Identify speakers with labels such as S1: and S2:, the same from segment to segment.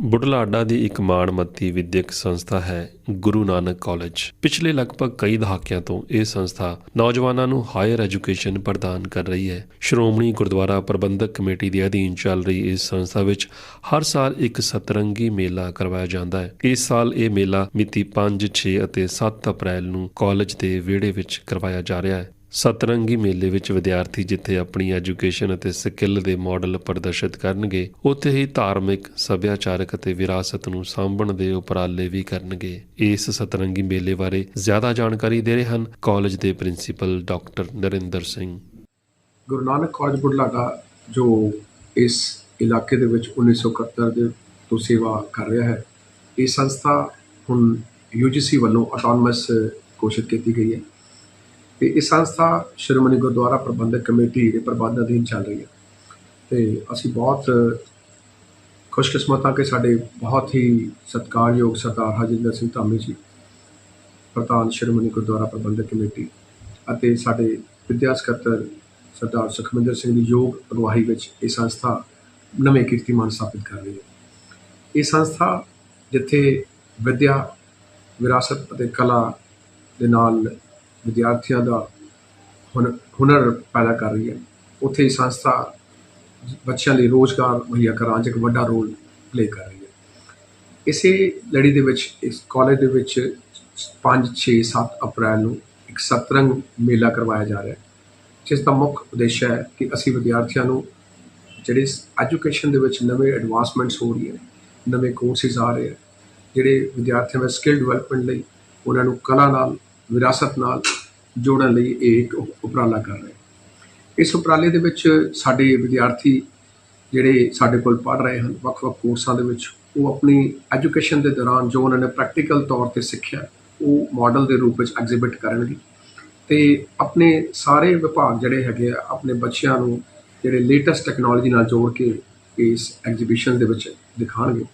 S1: ਬੁਢਲਾਡਾ ਦੀ ਇੱਕ ਮਾਣਮੱਤੀ ਵਿਦਿਅਕ ਸੰਸਥਾ ਹੈ ਗੁਰੂ ਨਾਨਕ ਕਾਲਜ। ਪਿਛਲੇ ਲਗਭਗ ਕਈ ਦਹਾਕਿਆਂ ਤੋਂ ਇਹ ਸੰਸਥਾ ਨੌਜਵਾਨਾਂ ਨੂੰ ਹਾਇਰ ਐਜੂਕੇਸ਼ਨ ਪ੍ਰਦਾਨ ਕਰ ਰਹੀ ਹੈ। ਸ਼੍ਰੋਮਣੀ ਗੁਰਦੁਆਰਾ ਪ੍ਰਬੰਧਕ ਕਮੇਟੀ ਦੇ ਅਧੀਨ ਚੱਲ ਰਹੀ ਇਸ ਸੰਸਥਾ ਵਿੱਚ ਹਰ ਸਾਲ ਇੱਕ ਸਤਰੰਗੀ ਮੇਲਾ ਕਰਵਾਇਆ ਜਾਂਦਾ ਹੈ। ਇਸ ਸਾਲ ਇਹ ਮੇਲਾ ਮਿਤੀ 5 6 ਅਤੇ 7 ਅਪ੍ਰੈਲ ਨੂੰ ਕਾਲਜ ਦੇ ਵਿਹੜੇ ਵਿੱਚ ਕਰਵਾਇਆ ਜਾ ਰਿਹਾ ਹੈ। ਸਤਰੰਗੀ ਮੇਲੇ ਵਿੱਚ ਵਿਦਿਆਰਥੀ ਜਿੱਥੇ ਆਪਣੀ ਐਜੂਕੇਸ਼ਨ ਅਤੇ ਸਕਿੱਲ ਦੇ ਮਾਡਲ ਪ੍ਰਦਰਸ਼ਿਤ ਕਰਨਗੇ, ਉੱਥੇ ਹੀ ਧਾਰਮਿਕ, ਸੱਭਿਆਚਾਰਕ ਅਤੇ ਵਿਰਾਸਤ ਨੂੰ ਸਾਂਭਣ ਦੇ ਉਪਰਾਲੇ ਵੀ ਕਰਨਗੇ। ਇਸ ਸਤਰੰਗੀ ਮੇਲੇ ਬਾਰੇ ਜ਼ਿਆਦਾ ਜਾਣਕਾਰੀ ਦੇ ਰਹੇ ਹਨ ਕਾਲਜ ਦੇ principal doctor Narinder Singh.
S2: Guru Nanak college Budhlada, ਜੋ ਇਸ ਇਲਾਕੇ ਦੇ ਵਿੱਚ 1971 ਦੇ ਤੋਂ ਸੇਵਾ ਕਰ ਰਿਹਾ ਹੈ, ਇਹ ਸੰਸਥਾ ਹੁਣ UGC ਵੱਲੋਂ ਆਟੋਨਮਸ ਘੋਸ਼ਿਤ ਕੀਤੀ ਗਈ ਹੈ। ਤੇ ਇਹ ਸੰਸਥਾ ਸ਼੍ਰੋਮਣੀ ਗੁਰਦੁਆਰਾ ਪ੍ਰਬੰਧਕ ਕਮੇਟੀ ਦੇ ਪ੍ਰਬੰਧ ਅਧੀਨ ਚੱਲ ਰਹੀ ਹੈ। ਤੇ ਅਸੀਂ ਬਹੁਤ ਖੁਸ਼ਕਿਸਮਤ ਹਾਂ ਕਿ ਸਾਡੇ ਬਹੁਤ ਹੀ ਸਤਿਕਾਰਯੋਗ ਸਰਦਾਰ ਹਰਜਿੰਦਰ ਸਿੰਘ ਧਾਮੀ ਜੀ, ਪ੍ਰਧਾਨ ਸ਼੍ਰੋਮਣੀ ਗੁਰਦੁਆਰਾ ਪ੍ਰਬੰਧਕ ਕਮੇਟੀ ਅਤੇ ਸਾਡੇ ਵਿਦਿਆ ਸਕੱਤਰ ਸਰਦਾਰ ਸੁਖਮਿੰਦਰ ਸਿੰਘ ਦੀ ਯੋਗ ਅਗਵਾਈ ਵਿੱਚ ਇਹ ਸੰਸਥਾ ਨਵੇਂ ਕੀਰਤੀਮਾਨ ਸਥਾਪਿਤ ਕਰ ਰਹੀ ਹੈ। ਇਹ ਸੰਸਥਾ ਜਿੱਥੇ ਵਿਦਿਆ, ਵਿਰਾਸਤ ਅਤੇ ਕਲਾ ਦੇ ਨਾਲ ਵਿਦਿਆਰਥੀਆਂ ਦਾ ਹੁਨ- ਹੁਨਰ ਪੈਦਾ ਕਰ ਰਹੀ ਹੈ। ਉੱਥੇ ਇਹ ਸੰਸਥਾ ਬੱਚਿਆਂ ਲਈ ਰੋਜ਼ਗਾਰ ਮੁਹੱਈਆ ਕਰਾਉਣ 'ਚ ਇੱਕ ਵੱਡਾ ਰੋਲ ਪਲੇ ਕਰ ਰਹੀ ਹੈ। ਇਸੇ ਲੜੀ ਦੇ ਵਿੱਚ, ਇਸ ਕਾਲਜ ਦੇ ਵਿੱਚ 5 6 7 ਅਪ੍ਰੈਲ ਨੂੰ ਇੱਕ ਸਤਰੰਗ ਮੇਲਾ ਕਰਵਾਇਆ ਜਾ ਰਿਹਾ ਹੈ, ਜਿਸ ਦਾ ਮੁੱਖ ਉਦੇਸ਼ ਹੈ ਕਿ ਅਸੀਂ ਵਿਦਿਆਰਥੀਆਂ ਨੂੰ ਜਿਹੜੇ ਐਜੂਕੇਸ਼ਨ ਦੇ ਵਿੱਚ ਨਵੇਂ ਐਡਵਾਂਸਮੈਂਟਸ ਹੋ ਰਹੀਆਂ ਨੇ, ਨਵੇਂ ਕੋਰਸਿਸ ਆ ਰਹੇ ਆ, ਜਿਹੜੇ ਵਿਦਿਆਰਥੀਆਂ ਵਿੱਚ ਸਕਿੱਲ ਡਿਵੈਲਪਮੈਂਟ ਲਈ ਉਹਨਾਂ ਨੂੰ ਕਲਾ ਨਾਲ ਵਿਰਾਸਤ ਨਾਲ ਜੋੜਨ ਲਈ ਇਹ ਇੱਕ ਉਪਰਾਲਾ ਕਰ ਰਹੇ ਇਸ ਉਪਰਾਲੇ ਦੇ ਵਿੱਚ ਸਾਡੇ ਵਿਦਿਆਰਥੀ ਜਿਹੜੇ ਸਾਡੇ ਕੋਲ ਪੜ੍ਹ ਰਹੇ ਹਨ, ਵੱਖ-ਵੱਖ ਕੋਰਸਾਂ ਦੇ ਵਿੱਚ, ਉਹ ਆਪਣੀ ਐਜੂਕੇਸ਼ਨ ਦੇ ਦੌਰਾਨ ਜੋ ਉਹਨਾਂ ਨੇ ਪ੍ਰੈਕਟੀਕਲ ਤੌਰ ਤੇ ਸਿੱਖਿਆ, ਉਹ ਮਾਡਲ ਦੇ ਰੂਪ ਵਿੱਚ ਐਗਜ਼ਿਬਿਟ ਕਰਨਗੇ। ਤੇ ਆਪਣੇ ਸਾਰੇ ਵਿਭਾਗ ਜਿਹੜੇ ਹੈਗੇ ਆ, ਆਪਣੇ ਬੱਚਿਆਂ ਨੂੰ ਜਿਹੜੇ ਲੇਟੈਸਟ ਟੈਕਨੋਲੋਜੀ ਨਾਲ ਜੋੜ ਕੇ ਇਸ ਐਗਜ਼ੀਬਿਸ਼ਨ ਦੇ ਵਿੱਚ ਦਿਖਾਣਗੇ।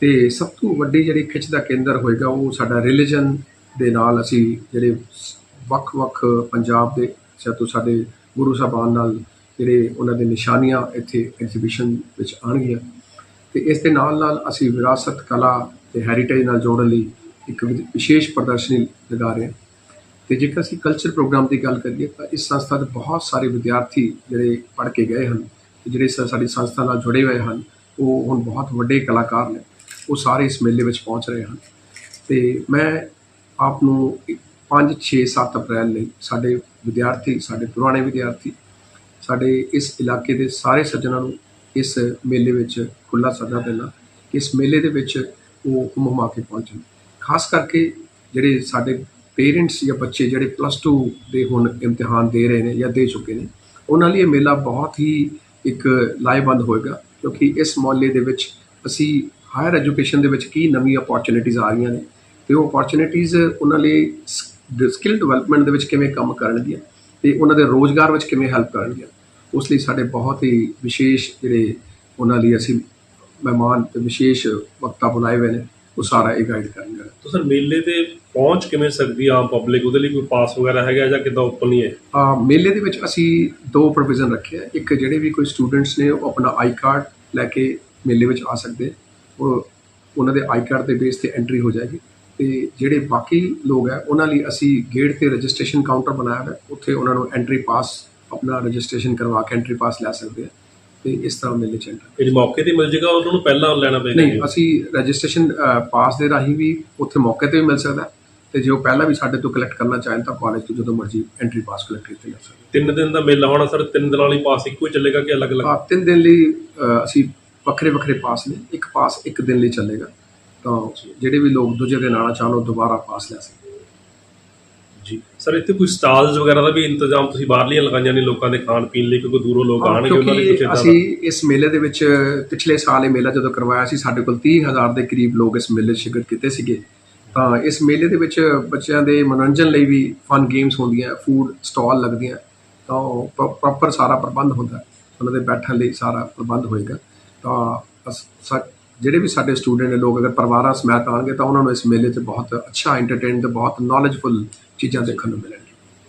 S2: ਤੇ ਸਭ ਤੋਂ ਵੱਡੀ ਜਿਹੜੀ ਖਿੱਚ ਦਾ ਕੇਂਦਰ ਹੋਏਗਾ, ਉਹ ਸਾਡਾ ਰਿਲੀਜਨ ਦੇ ਨਾਲ ਅਸੀਂ ਜਿਹੜੇ ਵੱਖ-ਵੱਖ ਪੰਜਾਬ ਦੇ ਸਾਤੋਂ ਸਾਡੇ ਗੁਰੂ ਸਾਹਿਬਾਨ ਨਾਲ ਜਿਹੜੇ ਉਹਨਾਂ ਦੇ ਨਿਸ਼ਾਨੀਆਂ ਇੱਥੇ ਐਗਜ਼ੀਬਿਸ਼ਨ ਵਿੱਚ ਆਉਣਗੀਆਂ। ਤੇ ਇਸ ਦੇ ਨਾਲ ਨਾਲ ਅਸੀਂ ਵਿਰਾਸਤ ਕਲਾ ਤੇ ਹੈਰੀਟੇਜ ਨਾਲ ਜੋੜਨ ਲਈ ਇੱਕ ਵਿ- ਵਿਸ਼ੇਸ਼ ਪ੍ਰਦਰਸ਼ਨੀ ਲਗਾ ਰਹੇ ਹਾਂ। ਤੇ ਜੇਕਰ ਅਸੀਂ ਕਲਚਰ ਪ੍ਰੋਗਰਾਮ ਦੀ ਗੱਲ ਕਰੀਏ ਤਾਂ ਇਸ ਸੰਸਥਾ ਦੇ ਬਹੁਤ ਸਾਰੇ ਵਿਦਿਆਰਥੀ ਜਿਹੜੇ ਪੜ੍ਹ ਕੇ ਗਏ ਹਨ ਤੇ ਜਿਹੜੇ ਸਾ- ਸਾਡੀ ਸੰਸਥਾ ਨਾਲ ਜੁੜੇ ਹੋਏ ਹਨ, ਉਹ ਹੁਣ ਬਹੁਤ ਵੱਡੇ ਕਲਾਕਾਰ ਨੇ, ਉਹ ਸਾਰੇ ਇਸ ਮੇਲੇ ਵਿੱਚ ਪਹੁੰਚ ਰਹੇ ਹਨ। ਤੇ ਮੈਂ ਆਪ ਨੂੰ 5 6 7 ਅਪ੍ਰੈਲ ਲਈ ਸਾਡੇ ਵਿਦਿਆਰਥੀ, ਸਾਡੇ ਪੁਰਾਣੇ ਵਿਦਿਆਰਥੀ, ਸਾਡੇ ਇਸ ਇਲਾਕੇ ਦੇ ਸਾਰੇ ਸੱਜਣਾਂ ਨੂੰ ਇਸ ਮੇਲੇ ਵਿੱਚ ਖੁੱਲਾ ਸੱਦਾ ਦੇਣਾ, ਇਸ ਮੇਲੇ ਦੇ ਵਿੱਚ ਉਹ ਹੁਮਾ ਕੇ ਪਹੁੰਚਣ। ਖਾਸ ਕਰਕੇ ਜਿਹੜੇ ਸਾਡੇ ਪੇਰੈਂਟਸ ਜਾਂ ਬੱਚੇ ਜਿਹੜੇ ਪਲੱਸ 2 ਦੇ ਹੁਣ ਇਮਤਿਹਾਨ ਦੇ ਰਹੇ ਨੇ ਜਾਂ ਦੇ ਚੁੱਕੇ ਨੇ, ਉਹਨਾਂ ਲਈ ਇਹ ਮੇਲਾ ਬਹੁਤ ਹੀ ਇੱਕ ਲਾਹੇਵੰਦ ਹੋਏਗਾ, ਕਿਉਂਕਿ ਇਸ ਮੌਲੇ ਦੇ ਵਿੱਚ ਅਸੀਂ ਹਾਇਰ ਐਜੂਕੇਸ਼ਨ ਦੇ ਵਿੱਚ ਕੀ ਨਵੀਆਂ ਅਪੋਰਚੁਨਿਟੀਜ਼ ਆ ਰਹੀਆਂ ਨੇ ਤੇ ਉਹ ਅਪੋਰਚੁਨਿਟੀਜ਼ ਉਹਨਾਂ ਲਈ ਸਕਿੱਲ ਡਿਵੈਲਪਮੈਂਟ ਦੇ ਵਿੱਚ ਕਿਵੇਂ ਕੰਮ ਕਰਨਗੀਆਂ ਤੇ ਉਹਨਾਂ ਦੇ ਰੋਜ਼ਗਾਰ ਵਿੱਚ ਕਿਵੇਂ ਹੈਲਪ ਕਰਨਗੀਆਂ। ਉਸ ਲਈ ਸਾਡੇ ਬਹੁਤ ਹੀ ਵਿਸ਼ੇਸ਼ ਜਿਹੜੇ ਉਹਨਾਂ ਲਈ ਅਸੀਂ ਮਹਿਮਾਨ ਤੇ ਵਿਸ਼ੇਸ਼ ਵਕਤਾ ਬੁਲਾਏ ਹੋਏ ਨੇ ਉਹ ਸਾਰਾ ਇਹ ਗਾਈਡ ਕਰਨਗੇ।
S3: ਤਾਂ ਸਰ ਮੇਲੇ ਤੇ ਪਹੁੰਚ ਕਿਵੇਂ ਸਕਦੀ ਆ ਆਮ ਪਬਲਿਕ ਉਹਦੇ ਲਈ ਕੋਈ ਪਾਸ ਵਗੈਰਾ ਹੈਗਾ ਜਾਂ ਕਿੱਦਾਂ ਓਪਨ ਹੀ ਹੈ?
S2: ਆ ਮੇਲੇ ਦੇ ਵਿੱਚ ਅਸੀਂ ਦੋ ਪ੍ਰੋਵੀਜ਼ਨ ਰੱਖੇ ਆ। ਇੱਕ ਜਿਹੜੇ ਵੀ ਕੋਈ ਸਟੂਡੈਂਟਸ ਨੇ ਉਹ ਆਪਣਾ ਆਈ ਕਾਰਡ ਲੈ ਕੇ ਮੇਲੇ ਵਿੱਚ ਆ ਸਕਦੇ। ਉਹ ਉਹਨਾਂ ਦੇ ਆਈ ਕਾਰਡ ਦੇ ਬੇਸ ਤੇ ਐਂਟਰੀ ਹੋ ਜਾਏਗੀ। ਤੇ ਜਿਹੜੇ ਬਾਕੀ ਲੋਕ ਹੈ ਉਹਨਾਂ ਲਈ ਅਸੀਂ ਗੇਟ ਤੇ ਰਜਿਸਟ੍ਰੇਸ਼ਨ ਕਾਊਂਟਰ ਬਣਾਇਆ ਹੈ। ਉੱਥੇ ਉਹਨਾਂ ਨੂੰ ਐਂਟਰੀ ਪਾਸ ਆਪਣਾ ਰਜਿਸਟ੍ਰੇਸ਼ਨ ਕਰਵਾ ਕੇ ਐਂਟਰੀ ਪਾਸ ਲੈ ਸਕਦੇ ਆ ਤੇ ਇਸ ਤਰ੍ਹਾਂ ਮੇਲੇ ਚ enter
S3: ਇਹ ਮੌਕੇ ਤੇ ਮਿਲ ਜਾਏਗਾ ਉਹਨਾਂ ਨੂੰ ਪਹਿਲਾਂ ਲੈਣਾ ਪਏਗਾ?
S2: ਨਹੀਂ ਅਸੀਂ ਰਜਿਸਟ੍ਰੇਸ਼ਨ ਪਾਸ ਦੇ ਰਾਹੀਂ ਵੀ ਉੱਥੇ ਮੌਕੇ ਤੇ ਵੀ ਮਿਲ ਸਕਦਾ ਤੇ ਜੇ ਉਹ ਪਹਿਲਾਂ ਵੀ ਸਾਡੇ ਤੋਂ ਕਲੈਕਟ ਕਰਨਾ ਚਾहें ਤਾਂ ਕਾਲਜ ਤੋਂ ਜਦੋਂ ਮਰਜ਼ੀ ਐਂਟਰੀ ਪਾਸ ਕਲੈਕਟ ਕੀਤੇ ਜਾ ਸਕਦੇ
S3: ਤਿੰਨ ਦਿਨ ਦਾ ਮੇਲਾ ਹੋਣਾ ਸਰ ਤਿੰਨ ਦਿਨਾਂ ਲਈ ਪਾਸ ਇੱਕੋ ਹੀ ਚੱਲੇਗਾ ਕਿ ਅਲੱਗ-ਅਲੱਗ?
S2: ਹਾਂ ਤਿੰਨ ਦਿਨ ਲਈ ਅਸੀਂ ਵੱਖਰੇ ਵੱਖਰੇ ਪਾਸ ਨੇ। ਇੱਕ ਪਾਸ ਇੱਕ ਦਿਨ ਲਈ ਚੱਲੇਗਾ। ਤਾਂ ਜਿਹੜੇ ਵੀ ਲੋਕ ਦੂਜੇ ਦਿਨ ਆਉਣਾ ਚਾਹਣ ਉਹ ਦੁਬਾਰਾ ਪਾਸ ਲੈ ਸਕਦੇ।
S3: ਜੀ। ਸਰ ਇੱਥੇ ਕੋਈ ਸਟਾਲਸ ਵਗੈਰਾ ਦਾ ਵੀ ਇੰਤਜ਼ਾਮ ਤੁਸੀਂ ਬਾਹਰਲੀਆਂ ਲਗਾਈਆਂ ਨੇ ਲੋਕਾਂ ਦੇ ਖਾਣ ਪੀਣ ਲਈ ਕਿਉਂਕਿ ਦੂਰੋਂ ਲੋਕ ਆਣਗੇ ਉਹਨਾਂ ਲਈ ਕੁਝ
S2: ਅਸੀਂ ਇਸ ਮੇਲੇ ਦੇ ਵਿੱਚ ਪਿਛਲੇ ਸਾਲ ਇਹ ਮੇਲਾ ਜਦੋਂ ਕਰਵਾਇਆ ਸੀ ਸਾਡੇ ਕੋਲ 30000 ਦੇ ਕਰੀਬ ਲੋਕ ਇਸ ਮੇਲੇ 'ਚ ਸ਼ਿਰਕਤ ਕੀਤੇ ਸੀਗੇ। ਤਾਂ ਇਸ ਮੇਲੇ ਦੇ ਵਿੱਚ ਬੱਚਿਆਂ ਦੇ ਮਨੋਰੰਜਨ ਲਈ ਵੀ ਫਨ ਗੇਮਸ ਹੁੰਦੀਆਂ ਫੂਡ ਸਟਾਲ ਲੱਗਦੀਆਂ ਤਾਂ ਪ੍ਰੋਪਰ ਸਾਰਾ ਪ੍ਰਬੰਧ ਹੁੰਦਾ। ਉਹਨਾਂ ਦੇ ਬੈਠਣ ਲਈ ਸਾਰਾ ਪ੍ਰਬੰਧ ਹੋਏਗਾ। ਤਾਂ ਜਿਹੜੇ ਵੀ ਸਾਡੇ ਸਟੂਡੈਂਟ ਨੇ, ਲੋਕ ਅਗਰ ਪਰਿਵਾਰਾਂ ਸਮੇਤ ਆਉਣਗੇ ਤਾਂ ਉਹਨਾਂ ਨੂੰ ਇਸ ਮੇਲੇ 'ਚ ਬਹੁਤ ਅੱਛਾ ਐਂਟਰਟੇਨ ਤੇ ਬਹੁਤ ਨੌਲੇਜਫੁਲ ਚੀਜ਼ਾਂ ਦੇਖਣ ਨੂੰ ਮਿਲਣਗੀਆਂ।